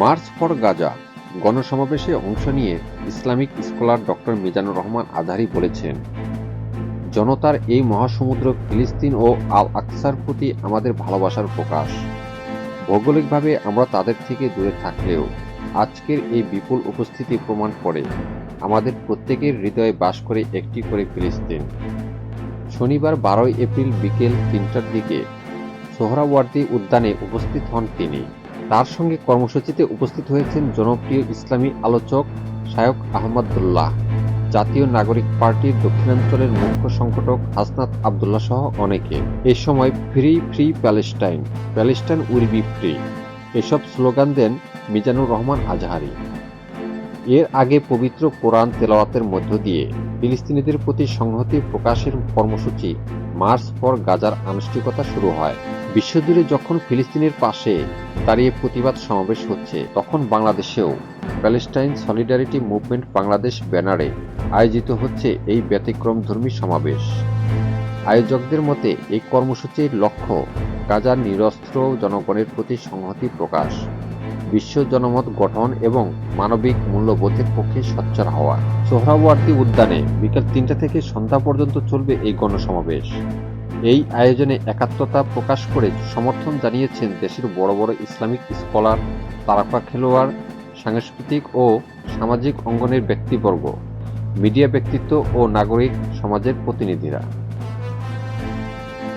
March for Gaza গণসমাবেশে অংশ নিয়ে Islamic scholar doctor Mizanur Rahman Azhari বলেছেন, জনতার এই মহাসমুদ্র ফিলিস্তিন ও আল আকসার প্রতি আমাদের ভালোবাসার প্রকাশ। ভৌগোলিকভাবে আমরা তাদের থেকে দূরে থাকলেও আজকের এই বিপুল উপস্থিতি প্রমাণ করে আমাদের প্রত্যেকের হৃদয়ে বাস করে একটি করে ফিলিস্তিন। শনিবার বারোই এপ্রিল বিকেল তিনটার দিকে সোহরাওয়ার্দী উদ্যানে উপস্থিত হন তিনি। তার সঙ্গে কর্মসূচিতে উপস্থিত হয়েছেন জনপ্রিয় ইসলামী আলোচক শায়ক আহমদুল্লাহ, জাতীয় নাগরিক পার্টির দক্ষিণাঞ্চলের মুখ্য সংগঠক হাসনাত আবদুল্লাহ সহ অনেকে। এ সময় free free Palestine Palestine will be free, এসব স্লোগান দেন মিজানুর রহমান আজহারি। এর আগে পবিত্র কোরআন তেলাওয়াতের মধ্য দিয়ে ফিলিস্তিনিদের প্রতি সংহতি প্রকাশের কর্মসূচি মার্চ ফর গাজার আনুষ্ঠানিকতা শুরু হয়। বিশ্বজুড়ে যখন ফিলিস্তিনের পাশে দাঁড়িয়ে প্রতিবাদ সমাবেশ হচ্ছে। তখন বাংলাদেশেও প্যালেস্টাইন সলিডারিটি মুভমেন্ট বাংলাদেশ ব্যানারে আয়োজিত হচ্ছে এই ব্যতিক্রমধর্মী সমাবেশ। আয়োজকদের মতে, এই কর্মসূচির লক্ষ্য গাজার নিরস্ত্র জনগণের প্রতি সংহতি প্রকাশ, বিশ্ব জনমত গঠন এবং মানবিক মূল্যবোধের পক্ষে সোচ্চার হওয়া। সোহরাওয়ার্দী উদ্যানে বিকেল তিনটা থেকে সন্ধ্যা পর্যন্ত চলবে এই গণসমাবেশ। এই আয়োজনে একাত্মতা প্রকাশ করে সমর্থন জানিয়েছেন দেশের বড় বড় ইসলামিক স্কলার, তারকা খেলোয়াড়, সাংস্কৃতিক ও সামাজিক অঙ্গনের ব্যক্তিবর্গ, মিডিয়া ব্যক্তিত্ব ও নাগরিক সমাজের প্রতিনিধিরা।